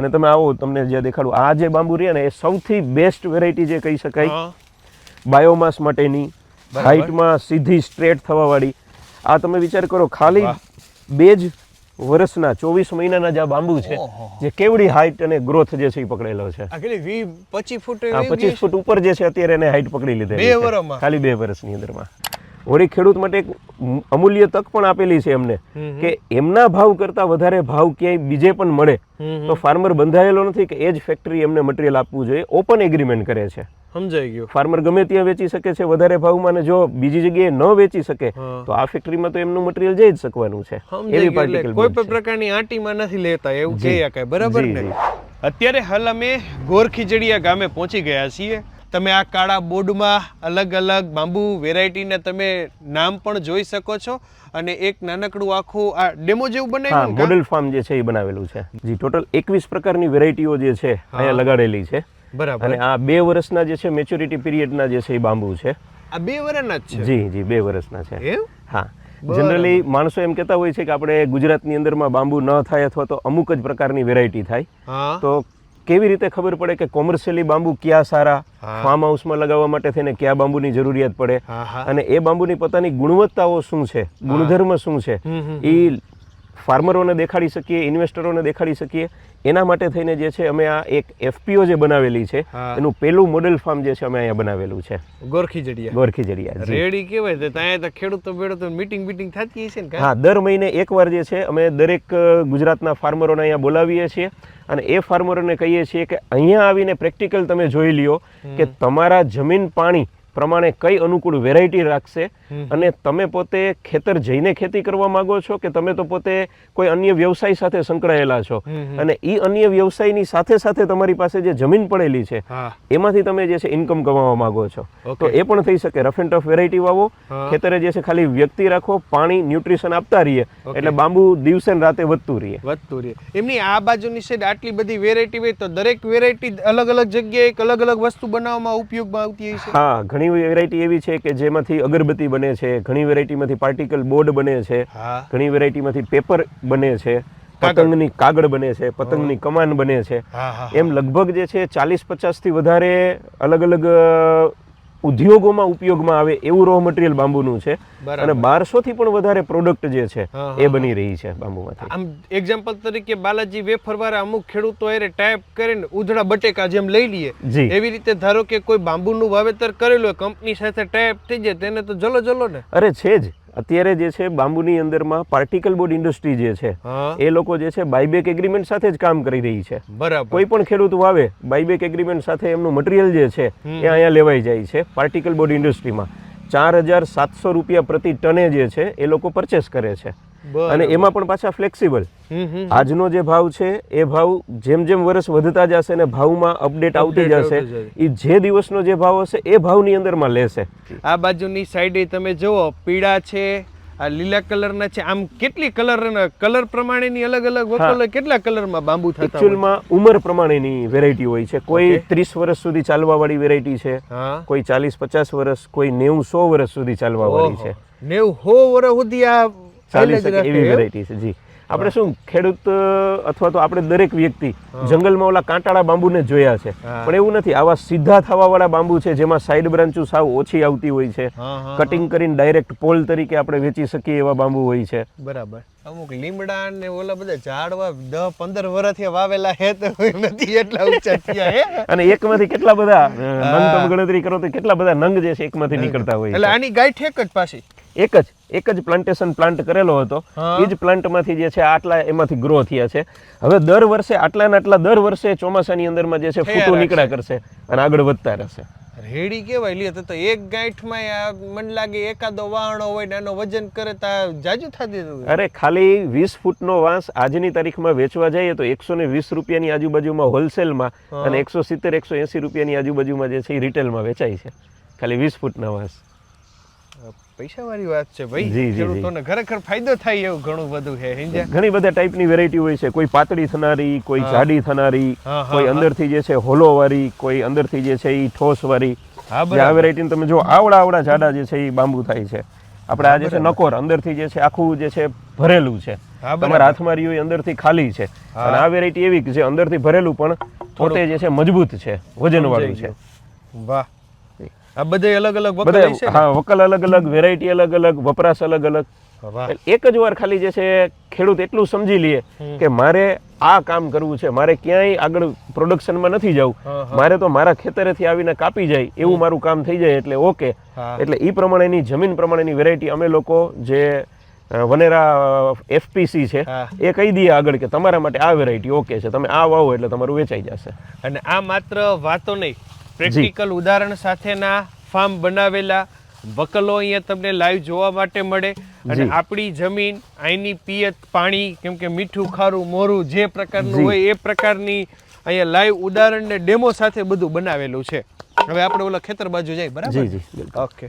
અને તમે આવો તમને જે દેખાડું. આ જે બાંબુ રહ્યા ને એ સૌથી બેસ્ટ વેરાયટી જે કહી શકાય. બાયોમાસ માટેની. હાઇટમાં સીધી સ્ટ્રેટ થવાવાળી. આ તમે વિચાર કરો ખાલી બે જ વર્ષના ચોવીસ મહિનાના જે આ બાંબુ છે જે કેવડી હાઇટ અને ગ્રોથ જે છે એ પકડેલો છે. પચીસ ફૂટ આ પચીસ ફૂટ ઉપર જે છે અત્યારે એને હાઇટ પકડી લીધે ખાલી બે વર્ષની અંદરમાં. વળી ખેડૂત માટે એક અમૂલ્ય તક પણ આપેલી છે એમને. કે એમના ભાવ કરતા વધારે ભાવ ક્યાંય બીજે પણ મળે. તો ફાર્મર બંધાયેલો નથી કે એ જ ફેક્ટરી એમને મટીરિયલ આપવું જોઈએ. ઓપન એગ્રીમેન્ટ કરે છે. સમજાઈ ગયું. ફાર્મર ગમે ત્યાં વેચી શકે છે વધારે ભાવમાં અને જો બીજી જગ્યાએ ન વેચી શકે તો આ ફેક્ટરીમાં તો એમનું મટીરિયલ જઈ જ શકવાનું છે. એવી પાર્ટિકલ કોઈ પણ પ્રકારની આંટીમાં નથી લેતા એવું કહી શકાય બરાબર ને? અત્યારે હાલ અમે ગોરખીજડીયા ગામે પહોંચી ગયા છીએ. તમે આ કાળા બોર્ડમાં અલગ અલગ બાંબુ વેરાયટીને તમે નામ પણ જોઈ શકો છો અને એક નાનકડું આખું આ ડેમો જેવું બને બનાવ્યું મોડેલ ફાર્મ જે છે એ બનાવેલું છે. જી ટોટલ એકવીસ પ્રકારની વેરાયટીઓ જે છે અહીંયા લગાડેલી છે. બરાબર. અને આ બે વર્ષના જે છે મેચ્યોરિટી પીરિયડના જે છે એ બાંબુ છે. આ બે વર્ષના જ છે? જી જી બે વર્ષના છે. એમ હા. જનરલી માણસો એમ કહેતા હોય છે કે આપણે ગુજરાતની અંદરમાં બાંબુ ન થાય અથવા તો અમુક જ પ્રકારની વેરાયટી થાય. હા. તો કેવી રીતે ખબર પડે કે કોમર્શિયલી બાંબુ ક્યાં સારા? ફાર્મ હાઉસમાં લગાવવા માટે થઈને કયા બાંબુની જરૂરિયાત પડે? અને એ બાંબુની પોતાની ગુણવત્તાઓ શું છે? ગુણધર્મ શું છે? એ ફાર્મરોને દેખાડી શકીએ ઇન્વેસ્ટરોને દેખાડી શકીએ. એના માટે થઈને જે છે અમે આ એક એફપીઓ જે બનાવેલી છે એનું પેલું મોડેલ ફાર્મ જે છે અમે અહીંયા બનાવેલું છે. ગોરખીજડીયા ગોરખી જડિયા રેડી કેવાય તો ત્યાં તો ખેડૂતો બેડતો મીટિંગ બીટિંગ થતી હશે ને હા દર મહિને એકવાર જે છે અમે દરેક ગુજરાતના ફાર્મરોને અહીંયા બોલાવીએ છીએ. અને એ ફાર્મરોને કહીએ છીએ કે અહીંયા આવીને પ્રેક્ટિકલ તમે જોઈ લ્યો કે તમારા જમીન પાણી પ્રમાણે કઈ અનુકૂળ વેરાયટી રાખશે અને તમે પોતે ખેતર જઈને ખેતી કરવા માંગો છો કે તમે તો પોતે કોઈ અન્ય વ્યવસાય સાથે સંકળાયેલા છો? અને એ અન્ય વ્યવસાયની સાથે સાથે તમારી પાસે જે જમીન પડેલી છે એમાંથી તમે જે છે ઇન્કમ કમાવા માંગો છો. તો એ પણ થઈ શકે. રફ એન્ડ ટફ વેરાયટી વાવો. ખેતરે જે છે ખાલી વ્યક્તિ રાખો પાણી ન્યુટ્રિશન આપતા રહીએ. એટલે બાંબુ દિવસે રાતે વધતું રહીએ. વધતું રહીએ. એમની આ બાજુની સાઈડ આટલી બધી વેરાયટી હોય તો દરેક વેરાયટી અલગ અલગ જગ્યાએ એક અલગ અલગ વસ્તુ બનાવવામાં ઉપયોગમાં આવતી હોય છે? હા ઘણી વેરાયટી એવી છે કે જેમાંથી અગરબત્તી બને છે ઘણી વેરાયટીમાંથી પાર્ટિકલ બોર્ડ બને છે ઘણી વેરાયટીમાંથી પેપર બને છે. પતંગની કાગળ બને છે પતંગની કમાન બને છે. એમ લગભગ જે છે ચાલીસ પચાસથી વધારે અલગ અલગ ઉદ્યોગોમાં ઉપયોગમાં આવે એવું રો મટીરિયલ બાંબુનું છે. અને બારસો થી પણ વધારે પ્રોડક્ટ જે છે એ બની રહી છે બાંબુમાંથી. આમ એક્ઝામ્પલ તરીકે બાલાજી વેફર વાળા અમુક ખેડૂતો એને ટાઈપ કરીને ઉધડા બટેકા જેમ લઈ લઈએ એવી રીતે ધારો કે કોઈ બાંબુનું વાવેતર કરેલું કંપની સાથે ટાઈપ થઈ જાય તેને તો જલો જલો ને. અરે છે જ. અત્યારે જે છે બાંબુની અંદરમાં પાર્ટિકલ બોર્ડ ઇન્ડસ્ટ્રી જે છે એ લોકો જે છે બાયબેક એગ્રીમેન્ટ સાથે જ કામ કરી રહી છે. બરાબર. કોઈ પણ ખેડૂત વાવે બાયબેક એગ્રીમેન્ટ સાથે એમનું મટીરિયલ જે છે એ અહીંયા લેવાઈ જાય છે પાર્ટિકલ બોર્ડ ઇન્ડસ્ટ્રીમાં ચાર હજાર સાતસો રૂપિયા પ્રતિ ટને જે છે એ લોકો પરચેસ કરે છે. અને એમાં પણ પાછા ફ્લેક્સિબલ આજનો જે ભાવ છે એ ભાવ જેમ જેમ વર્ષ વધતા જશે ને ભાવમાં અપડેટ આવતી જશે એ જે દિવસનો જે ભાવ હશે એ ભાવની અંદરમાં લેશે. આ બાજુની સાઈડે તમે જુઓ પીળા છે આ લીલા કલરના છે આમ કેટલી કલર કલર પ્રમાણેની અલગ અલગ વકલો કેટલા કલરમાં બાંબુ થતા એકચ્યુઅલમાં ઉંમર પ્રમાણેની વેરાયટી હોય છે. કોઈ ત્રીસ વર્ષ સુધી ચાલવા વાળી વેરાયટી છે કોઈ ચાલીસ પચાસ વર્ષ કોઈ નેવું સો વર્ષ સુધી ચાલવા વાળી છે. નેવું હો વર્ષ સુધી આ ચાલી શકે એવી વેરાયટી છે જી. આપણે શું ખેડૂત અથવા તો આપણે દરેક વ્યક્તિ જંગલમાં ઓલા કાંટાળા બાંબુને જોયા છે. પણ એવું નથી આવા સીધા થવાવાળા બાંબુ છે જેમાં સાઈડ બ્રાન્ચો સાવ ઓછી આવતી હોય છે. કટિંગ કરીને ડાયરેક્ટ પોલ તરીકે આપણે વેચી શકીએ એવા બાંબુ હોય છે. બરાબર. અમુક લીમડા ને ઓલા બધા ઝાડવા દસ પંદર વર્ષથી વાવેલા હે તો નથી એટલા ઊંચા થયા હે? અને એકમાંથી કેટલા બધા નંગ તમે ગણતરી કરો તો કેટલા બધા નંગ જે છે એકમાંથી નીકળતા હોય એટલે આની ગાય ઠેક જ પાછી? એક જ? એક જ પ્લાન્ટેશન પ્લાન્ટ કરેલો હતો. એ જ પ્લાન્ટમાંથી જે છે આટલા એમાંથી ગ્રો થયા છે હવે દર વર્ષે આટલા ને આટલા દર વર્ષે ચોમાસાની અંદરમાં જે છે ફૂટો નીકળ્યા કરશે અને આગળ વધતા રહેશે રેડી કેવાય લે તો એક ગાંઠમાં મન લાગે એકાદો વાહણો હોય ને એનો વજન કરે તો જાજુ થતી. અરે ખાલી વીસ ફૂટનો વાંસ આજની તારીખમાં વેચવા જઈએ તો એકસો ને વીસ રૂપિયાની આજુબાજુમાં હોલસેલમાં. અને એકસો સિત્તેર એકસો એંસી રૂપિયાની આજુબાજુમાં જે છે એ રિટેલમાં વેચાય છે ખાલી વીસ ફૂટના વાંસ પૈસા વાળી વાત છે ભાઈ. ખેડૂતોને ખરેખર ફાયદો થાય એવું ઘણું બધું છે ઘણી બધા ટાઈપની વેરાયટી હોય છે. કોઈ પાતળી થનારી કોઈ જાડી થનારી કોઈ અંદરથી જે છે હોલો વાળી કોઈ અંદરથી જે છે એ ઠોસ વાળી આ વેરાયટી તમે જો આવડા આવડા જાડા જે છે એ બાંબુ થાય છે. આપણે આ જે છે નકોર અંદરથી જે છે આખું જે છે ભરેલું છે. તમારા હાથમાં રહ્યું અંદરથી ખાલી છે. અને આ વેરાયટી એવી કે જે અંદરથી ભરેલું પણ પોતે જે છે મજબૂત છે વજન વાળું છે. વાહ. આ બધે અલગ અલગ વકલ હા વકલ અલગ અલગ વેરાયટી અલગ અલગ વપરાશ અલગ અલગ. એક જ વાર ખાલી જે છે ખેડૂત એટલું સમજી લે કે મારે આ કામ કરવું છે મારે ક્યાંય આગળ પ્રોડક્શનમાં નથી જવું. મારે તો મારા ખેતરેથી આવીને કાપી જાય એવું મારું કામ થઈ જાય એટલે ઓકે. એટલે એ પ્રમાણેની જમીન પ્રમાણેની વેરાયટી અમે લોકો જે વનેરા એફપીસી છે એ કહી દઈએ આગળ કે તમારા માટે આ વેરાયટી ઓકે છે તમે આ વાવો એટલે તમારું વેચાઈ જશે. અને આ માત્ર વાતો નહીં પ્રેક્ટિકલ ઉદાહરણ સાથેના ફાર્મ બનાવેલા વકલો અહીંયા તમને લાઈવ જોવા માટે મળે. અને આપણી જમીન અહીંની પિયત પાણી કેમ કે મીઠું ખારું મોરું જે પ્રકારનું હોય એ પ્રકારની અહીંયા લાઈવ ઉદાહરણ ને ડેમો સાથે બધું બનાવેલું છે. હવે આપણે ઓલા ખેતર બાજુ જાય બરાબર. ઓકે.